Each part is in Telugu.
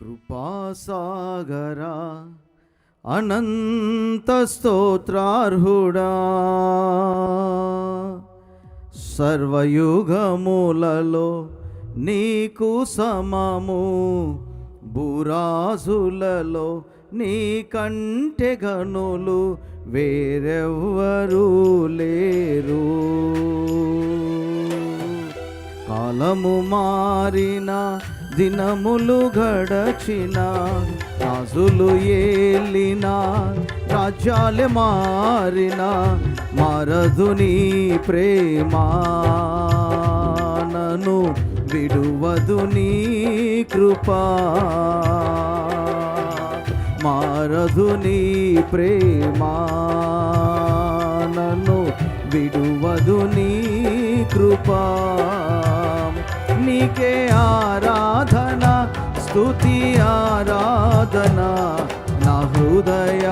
కృపాసాగరా అనంత స్తోత్రార్హుడా. సర్వయుగములలో నీకు సమము బురాజులలో నీ కంటే గనులు వేరెవ్వరూ లేరు. కాలము మారిన దినములు గడచిన రాజులు ఏలిన రాజ్యాలు మారిన మారదు నీ ప్రేమ నన్ను విడువదు నీ కృపా మారదు నీ ప్రేమ నన్ను విడువదు నీ కృపా నీకే ఆరాధన స్తుతి ఆరాధన నా హృదయాలాపన.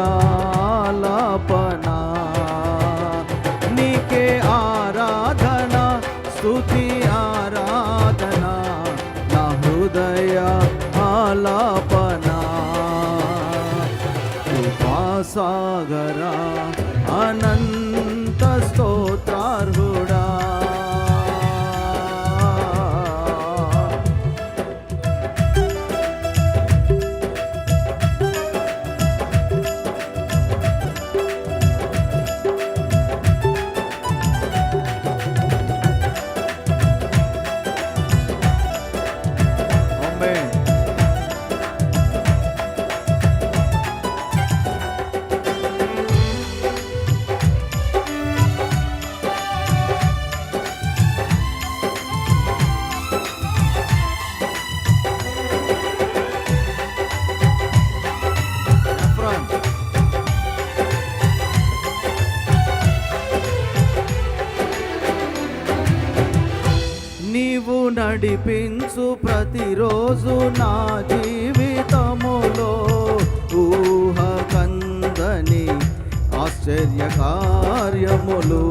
నీకే ఆరాధన స్థుతి ఆరాధన నా హృదయ ఆలాపన కృపాసాగరా నడిపించు ప్రతిరోజు నా జీవితములో ఊహ కందని ఆశ్చర్య కార్యములు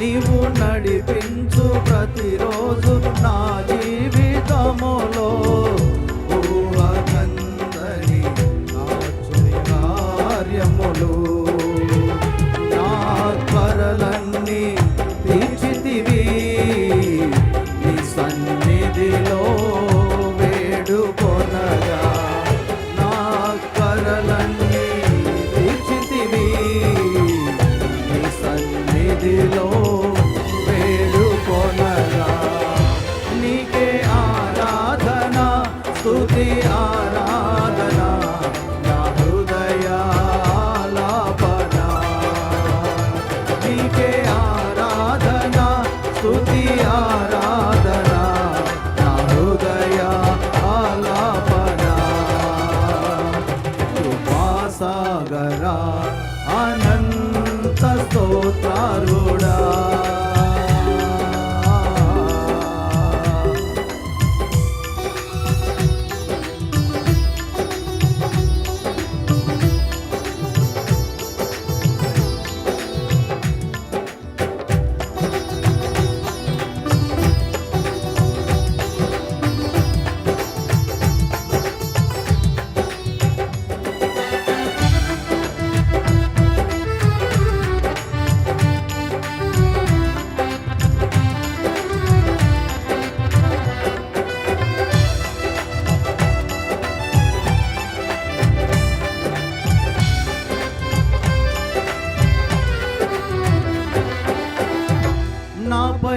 నీవు నడిపించు ప్రతిరోజు నా జీవితములో ఊహ కందని ఆశ్చర్య కార్యములు స్తుతి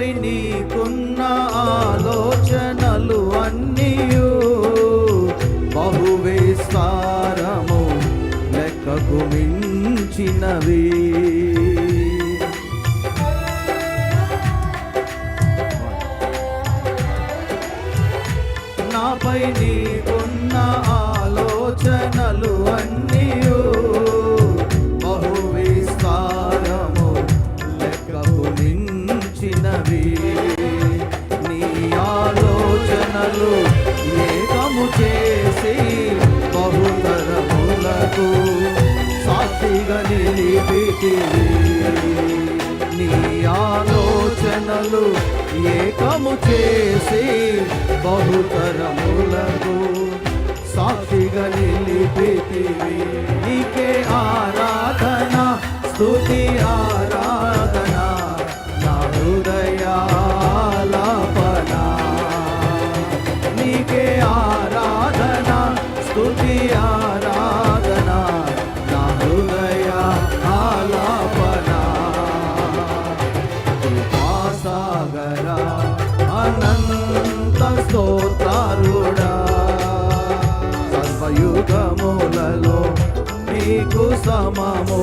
పై నీకున్న ఆలోచనలు అన్నీయు. బహు విస్తారము లెక్కకు మించినవి. సాక్షిగా ఏకము చేసి బహుతరములకు సాక్షిగా నిలిపితివి. నీకే ఆరాధన స్తుతి ఆరాధన. నామము సమము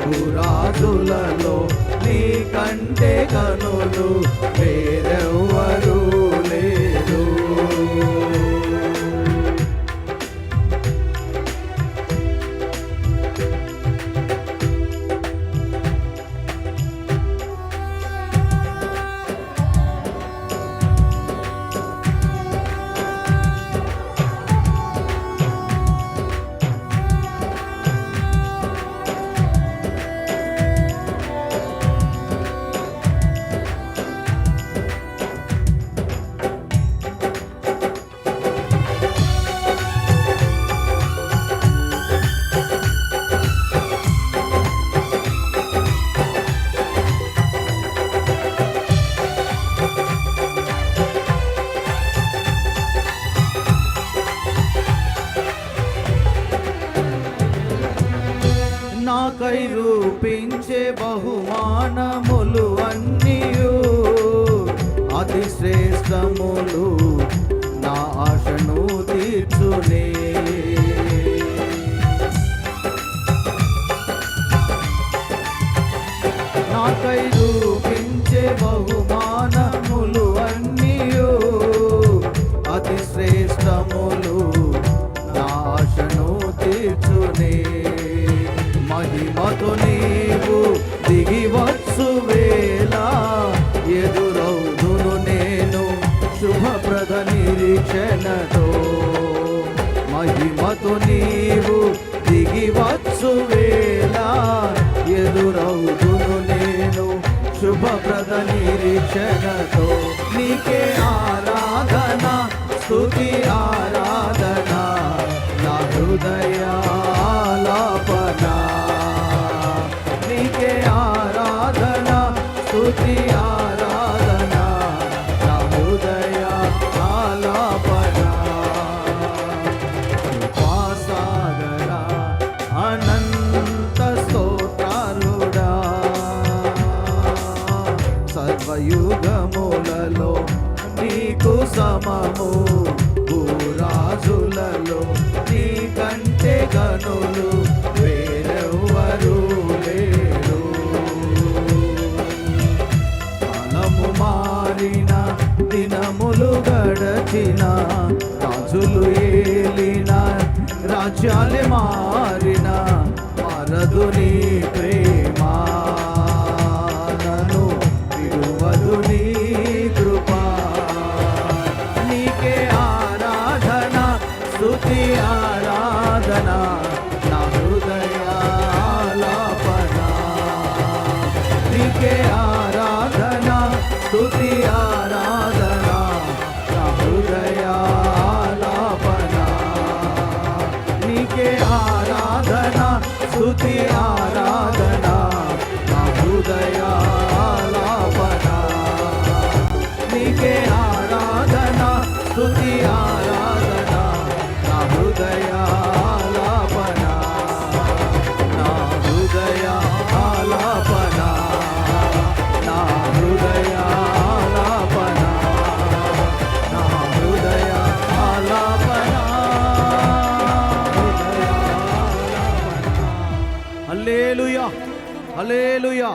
పురాజులలో నీ కంటే కనులు వేరే కై రూపించే బహుమానములు అన్నీయు. అతి శ్రేష్టములు నా ఆశను తీర్చునే నాకై రూపించే బహుమానములు వచ్చు వేళ. ఎదురవుదును నేను శుభప్రద నిరీక్షణతో. నీకే ఆరాధన స్తుతి ఆరాధన. నా హృదయ సమము భూరాజులలో నీ కంటే గనులు వేరెవ్వరూ లేరు. కాలము మారిన దినములు గడచిన రాజులు ఏలిన రాజ్యాలే మారిన మారదు నీ స్థుతి ఆరాధన నా హృదయాలాపన నా హృదయ ఆలాపన నా హృదయ నా హృదయ ఆలాపన. హల్లెలూయా హల్లెలూయా.